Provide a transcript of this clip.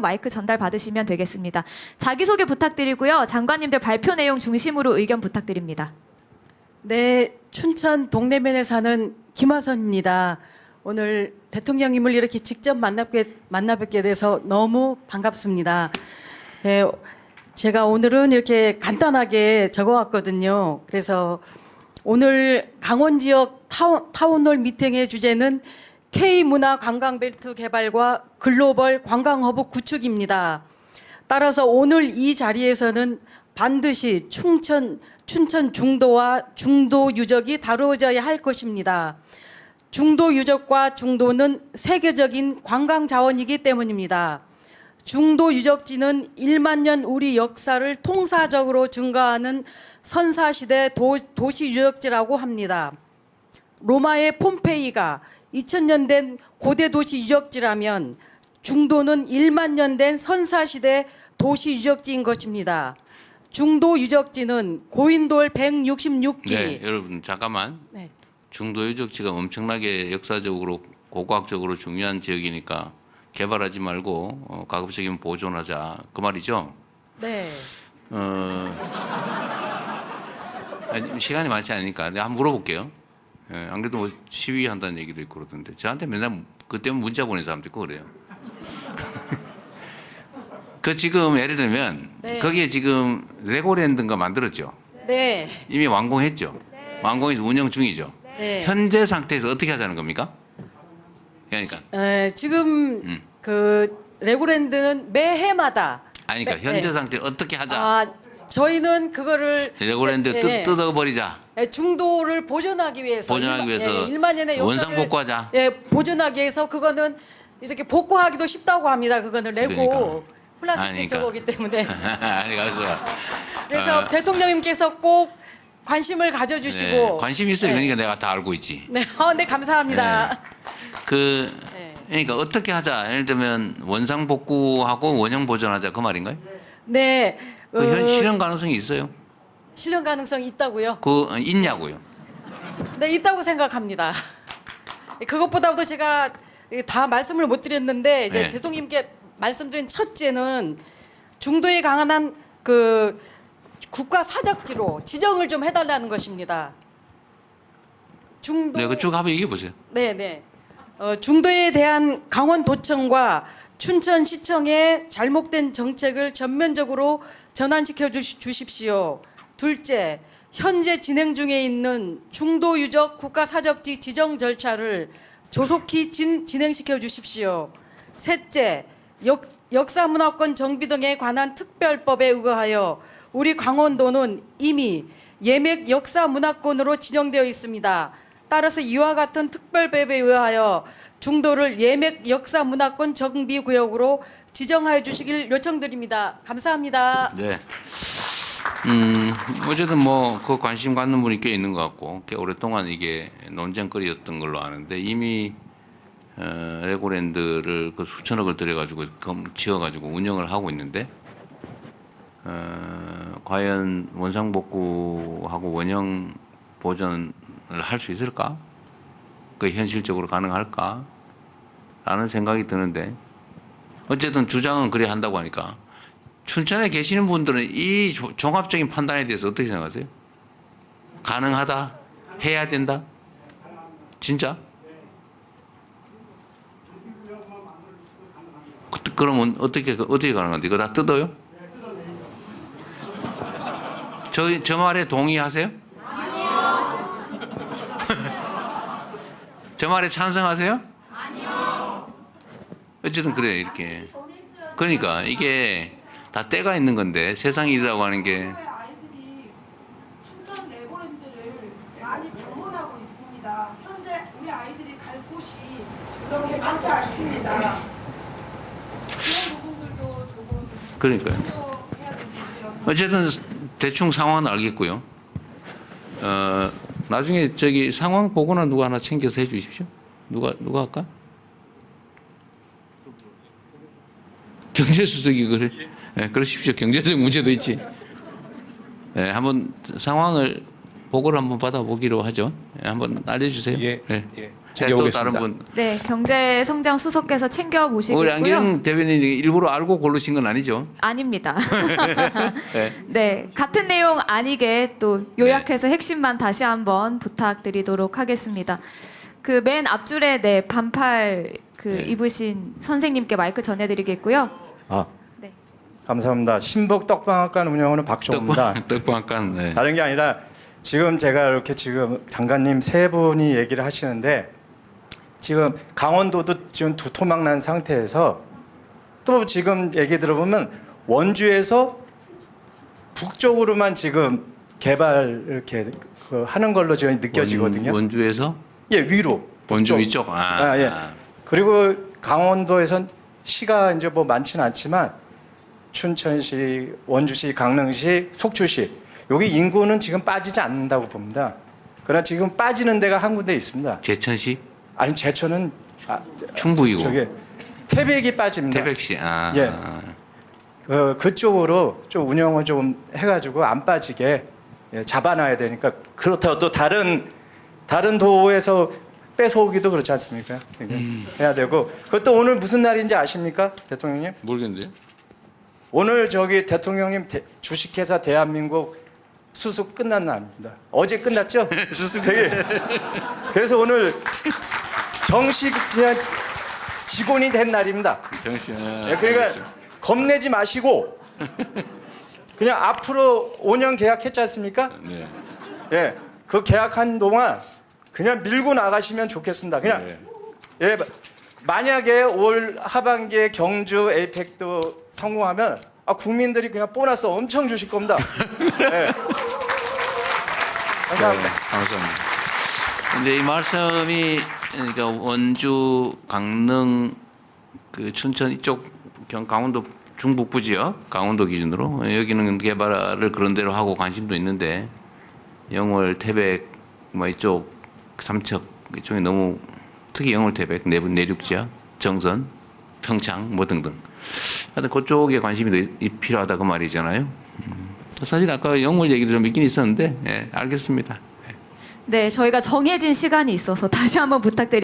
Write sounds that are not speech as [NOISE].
마이크 전달 받으시면 되겠습니다. 자기소개 부탁드리고요. 장관님들 발표 내용 중심으로 의견 부탁드립니다. 네, 춘천 동대면에 사는 김화선입니다. 오늘 대통령님을 이렇게 직접 만나뵙게, 만나뵙게 돼서 너무 반갑습니다. 네, 제가 오늘은 이렇게 간단하게 적어왔거든요. 그래서 오늘 강원 지역 타운, 타운홀 미팅의 주제는 K 문화 관광벨트 개발과 글로벌 관광허브 구축입니다. 따라서 오늘 이 자리에서는 반드시 충천 춘천 중도와 중도 유적이 다루어져야 할 것입니다. 중도 유적과 중도는 세계적인 관광 자원이기 때문입니다. 중도 유적지는 1만 년 우리 역사를 통사적으로 증가하는 선사시대 도, 도시 유적지라고 합니다. 로마의 폼페이가 2000년 된 고대 도시 유적지라면 중도는 1만 년 된 선사시대 도시 유적지인 것입니다. 중도 유적지는 고인돌 166기. 네, 여러분 잠깐만. 네. 중도 유적지가 엄청나게 역사적으로 고고학적으로 중요한 지역이니까 개발하지 말고 어, 가급적이면 보존하자 그 말이죠. 네. 어, 아니, 시간이 많지 않으니까 내가 한번 물어볼게요. 예, 안 그래도 뭐 시위한다는 얘기도 있고 그러던데 저한테 맨날 그 때문에 문자 보내는 사람도 있고 그래요. [LAUGHS] 그 지금 예를 들면 네. 거기에 지금 레고랜드인가 만들었죠. 네. 이미 완공했죠. 완공해서 운영 중이죠. 네. 현재 상태에서 어떻게 하자는 겁니까? 그러니까 에, 지금 음. 그 레고랜드는 매해마다 아니 그러니까 네, 현재 네. 상태를 어떻게 하자. 아, 저희는 그거를 레고랜드 네, 뜯, 네. 뜯어버리자. 예, 중도를 보존하기 위해서 보존하기 위해서 예, 일만 년의 원상 역사를 복구하자. 예, 보존하기 위해서 그거는 이렇게 복구하기도 쉽다고 합니다. 그거는 레고 그러니까. 플라스틱 아니니까. 저거기 때문에 [LAUGHS] 아니 가서 그래서 어, 대통령님께서 꼭 관심을 가져주시고 네, 관심 있어요. 네. 그러니까 내가 다 알고 있지. 네, 어, 네 감사합니다. 그 네. 그러니까 어떻게 하자. 예를 들면 원상 복구하고 원형 보존하자 그 말인가요? 네, 그 현, 어, 실현 가능성이 있어요? 실현 가능성이 있다고요? 그 어, 있냐고요? 네, 있다고 생각합니다. 그것보다도 제가 다 말씀을 못 드렸는데 이제 네. 대통령님께 말씀드린 첫째는 중도에 강한 그 국가 사적지로 지정을 좀 해달라는 것입니다. 중도 네, 그쭉 한번 얘기해 보세요. 네, 네. 어, 중도에 대한 강원도청과 춘천시청의 잘못된 정책을 전면적으로 전환시켜 주십시오. 둘째, 현재 진행 중에 있는 중도 유적 국가 사적지 지정 절차를 조속히 진, 진행시켜 주십시오. 셋째, 역, 역사문화권 정비 등에 관한 특별법에 의거하여 우리 강원도는 이미 예맥 역사문화권으로 지정되어 있습니다. 따라서 이와 같은 특별법에 의하여 중도를 예맥 역사 문화권 정비 구역으로 지정하여 주시길 요청드립니다. 감사합니다. 네. 음, 어쨌든 뭐 그 관심 갖는 분이 꽤 있는 것 같고 꽤 오랫동안 이게 논쟁거리였던 걸로 아는데 이미 어, 레고랜드를 그 수천억을 들여가지고 검- 지어가지고 운영을 하고 있는데 어, 과연 원상복구하고 원형 보존을 할 수 있을까? 그 현실적으로 가능할까? 라는 생각이 드는데 어쨌든 주장은 그래 한다고 하니까 춘천에 계시는 분들은 이 조- 종합적인 판단에 대해서 어떻게 생각하세요? 가능하다? 해야 된다? 진짜? 그- 그러면 어떻게 어떻게 가능한데 이거 다 뜯어요? 저, 저 말에 동의하세요? 아니요. [LAUGHS] 저 말에 찬성하세요? 아니요. 어쨌든 그래 이렇게. 그러니까 이게 다 때가 있는 건데 세상이라고 하는 게 그러니까요. 어쨌든 대충 상황은 알겠고요. 어, 나중에 저기 상황 보고나 누가 하나 챙겨서 해 주십시오. 누가 누가 할까? 경제수석이 그래. 예, 그러십시오. 경제적 문제도 있지. 예, 한번 상황을 보고를 한번 받아보기로 하죠. 예, 한번 알려주세요. 예, 예. 예. 또 챙겨보겠습니다. 다른 분. 네, 경제 성장 수석께서 챙겨 우리 보시고요. 안경 대변인 일부러 알고 고르신 건 아니죠? 아닙니다. 네. [LAUGHS] 네, 같은 내용 아니게 또 요약해서 핵심만 다시 한번 부탁드리도록 하겠습니다. 그 맨 앞줄에 네 반팔 그 네. 입으신 선생님께 마이크 전해드리겠고요. 아, 네. 감사합니다. 신복 떡방학관 운영하는 박종입니다. 떡방 떡방간. 네. 다른 게 아니라 지금 제가 이렇게 지금 장관님 세 분이 얘기를 하시는데 지금 강원도도 지금 두토막 난 상태에서 또 지금 얘기 들어보면 원주에서 북쪽으로만 지금 개발 이렇게 그 하는 걸로 지금 느껴지거든요. 원, 원주에서 예, 위로. 원주. 위쪽. 아, 아, 예. 그리고 강원도에선 시가 이제 뭐 많지는 않지만 춘천시, 원주시, 강릉시, 속초시 여기 인구는 지금 빠지지 않는다고 봅니다. 그러나 지금 빠지는 데가 한 군데 있습니다. 제천시 아니 제천은 아, 충북이고 저기 태백이 빠집니다. 태백시. 아. 예. 그 그쪽으로 좀 운영을 좀 해가지고 안 빠지게 예, 잡아놔야 되니까 그렇다고 또 다른 다른 도에서 뺏어오기도 그렇지 않습니까? 이게 음. 해야 되고 그것도 오늘 무슨 날인지 아십니까, 대통령님? 모르겠는데. 오늘 저기 대통령님 대- 주식회사 대한민국 수습 끝난 날입니다. 어제 끝났죠? [LAUGHS] 되게 그래서 오늘 정식 그냥 직원이 된 날입니다. 정신. 아, 예, 그러니까. 겁내지 마시고 [LAUGHS] 그냥 앞으로 5년 계약했지 않습니까? 네. 예, 그 계약한 동안 그냥 밀고 나가시면 좋겠습니다. 그냥 네. 예, 만약에 올 하반기에 경주 에이펙도 성공하면 아, 국민들이 그냥 보너스 엄청 주실 겁니다. [LAUGHS] 예. 감사합니다. 네, 감사합니다. 근데 이 말씀이 그러니까 원주, 강릉, 그 춘천 이쪽 경 강원도 중북부 지역 강원도 기준으로 여기는 개발을 그런 대로 하고 관심도 있는데 영월, 태백 뭐 이쪽 삼척 이쪽이 너무 특히 영월, 태백 내분 내륙 지역 정선, 평창 뭐 등등 하여튼 그쪽에 관심이 더 이- 필요하다 그 말이잖아요. 음. 사실 아까 영월 얘기도 좀 있긴 있었는데 예, 알겠습니다. 네, 저희가 정해진 시간이 있어서 다시 한번 부탁드립니다.